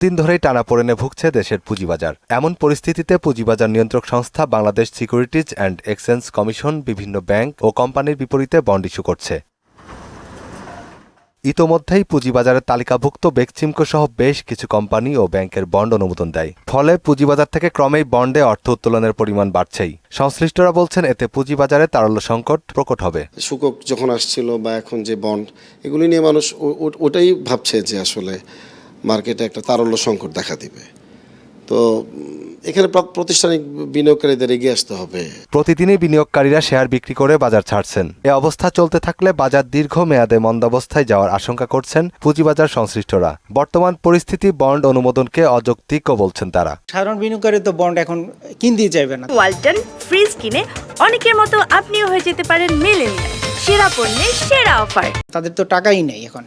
দিন ধরেই টানাপোড়েনে ভুগছে দেশের পুঁজিবাজার। এমন পরিস্থিতিতে পুঁজিবাজার নিয়ন্ত্রক সংস্থা Bangladesh Securities and Exchange Commission বিভিন্ন ব্যাংক ও কোম্পানির বিপরীতে বন্ড ইস্যু করছে। ইতোমধ্যেই পুঁজিবাজারের তালিকাভুক্ত বেক্সিমকো সহ বেশ কিছু কোম্পানি ও ব্যাংকের বন্ড অনুমোদন দেয়। ফলে পুঁজিবাজার থেকে ক্রমেই বন্ডে অর্থ উত্তোলনের পরিমাণ বাড়ছেই। সংশ্লিষ্টরা বলছেন, এতে পুঁজিবাজারে তারল্য সংকট প্রকট হবে। সূচক যখন আসছিল বা এখন যে বন্ড, এগুলি নিয়ে মানুষ ওটাই ভাবছে যে আসলে মার্কেটে একটা তারল্য সংকট দেখা দিবে। তো এখানে প্রা- প্রাতিষ্ঠানিক বিনিয়োগকারীদের এগিয়ে আসতে হবে। প্রতিদিনই বিনিয়োগকারীরা শেয়ার বিক্রি করে বাজার ছাড়ছেন। এ অবস্থা চলতে থাকলে বাজার দীর্ঘ মেয়াদে মন্দাবস্থায় যাওয়ার আশঙ্কা করছেন পুঁজিবাজার সংশ্লিষ্টরা। বর্তমান পরিস্থিতি বন্ড অনুমোদনকে অযৌক্তিকও বলছেন তারা। সাধারণ বিনিয়োগকারী তো বন্ড এখন কিনতেই চাইবে না। ওয়ালটন ফ্রিজ কিনে অনেকের মতো আপনিও হয়ে যেতে পারেন মিলেনিয়াল। সেরা পণ্যের সেরা অফার। তাদের তো টাকাই নেই এখন।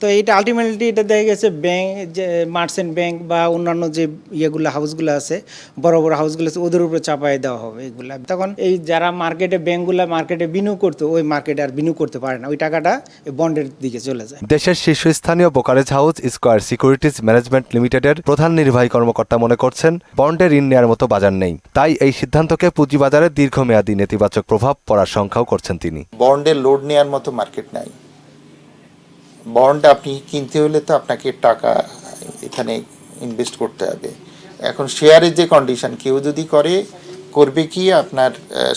তো এইটা আলটিমেটলি এটা দেখা গেছে ব্যাংক যে মার্চেন্ট ব্যাংক বা অন্যান্য যে ইয়েগুলো হাউসগুলো আছে বড় বড় হাউসগুলো আছে ওদের উপরে চাপাই দেওয়া হবে এগুলা। তখন এই যারা মার্কেটে ব্যাংকগুলো মার্কেটে বিনিয়োগ করতো ওই মার্কেটে আর বিনিয়োগ করতে পারে না। ওই টাকাটা বন্ডের দিকে চলে যায়। দেশের শীর্ষস্থানীয় brokerage house Square Securities Management লিমিটেডের প্রধান নির্বাহী কর্মকর্তা মনে করছেন বন্ডে ঋণ নেওয়ার মতো বাজার নেই। তাই এই সিদ্ধান্তকে পুঁজিবাজারে দীর্ঘমেয়াদী নেতিবাচক প্রভাব পড়ার শঙ্কাও করছেন তিনি। বন্ডে লোড নেওয়ার মতো মার্কেট নাই। বন্ড আপনি কিনতে হলে তো আপনাকে টাকা এখানে ইনভেস্ট করতে হবে। এখন শেয়ারের যে কন্ডিশন কেউ যদি করে, করবে কি আপনার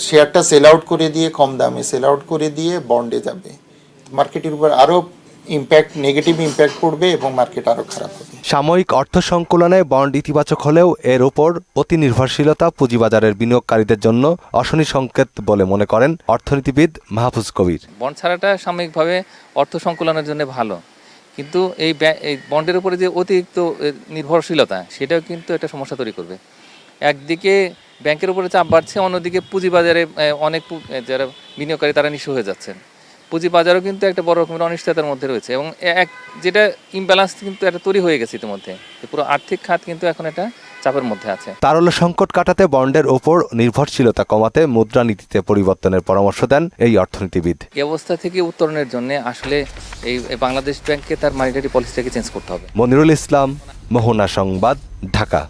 শেয়ারটা সেল আউট করে দিয়ে, কম দামে সেল আউট করে দিয়ে বন্ডে যাবে। মার্কেটের উপর আরও ইম্প্যাক্ট নেগেটিভ ইম্প্যাক্ট পড়বে এবং মার্কেট আরও খারাপ হবে। সাময়িক অর্থ সংকুলনে বন্ড ইতিবাচক হলেও এর ওপর অতি নির্ভরশীলতা পুঁজিবাজারের বিনিয়োগকারীদের জন্য অশনি সংকেত বলে মনে করেন অর্থনীতিবিদ মাহফুজ কবির। বন্ড ছাড়াটা সাময়িকভাবে অর্থ সংকুলনের জন্য ভালো। কিন্তু এই ব্যা- এই বন্ডের উপরে যে অতিরিক্ত নির্ভরশীলতা সেটাও কিন্তু একটা সমস্যা তৈরি করবে। একদিকে ব্যাংকের উপরে চাপ বাড়ছে অন্যদিকে পুঁজিবাজারে অনেক যারা বিনিয়োগকারী তারা নিঃস্ব হয়ে যাচ্ছেন। পুঁজিবাজারও কিন্তু একটা বড় রকমের অনিশ্চয়তার মধ্যে রয়েছে এবং এক যেটা ইমব্যালেন্স কিন্তু একটা তৈরি হয়ে গেছে ইতিমধ্যে। পুরো আর্থিক খাত কিন্তু এখন একটা চাপের মধ্যে আছে। তার তারল্য সংকট কাটাতে বন্ডের ওপর নির্ভরশীলতা কমাতে মুদ্রানীতিতে পরিবর্তনের পরামর্শ দেন এই অর্থনীতিবিদ। এই অবস্থা থেকে উত্তরণের জন্য আসলে এই এই বাংলাদেশ ব্যাংককে তার মানিটারি পলিসিটাকে চেঞ্জ করতে হবে। মনিরুল ইসলাম মোহনা সংবাদ ঢাকা।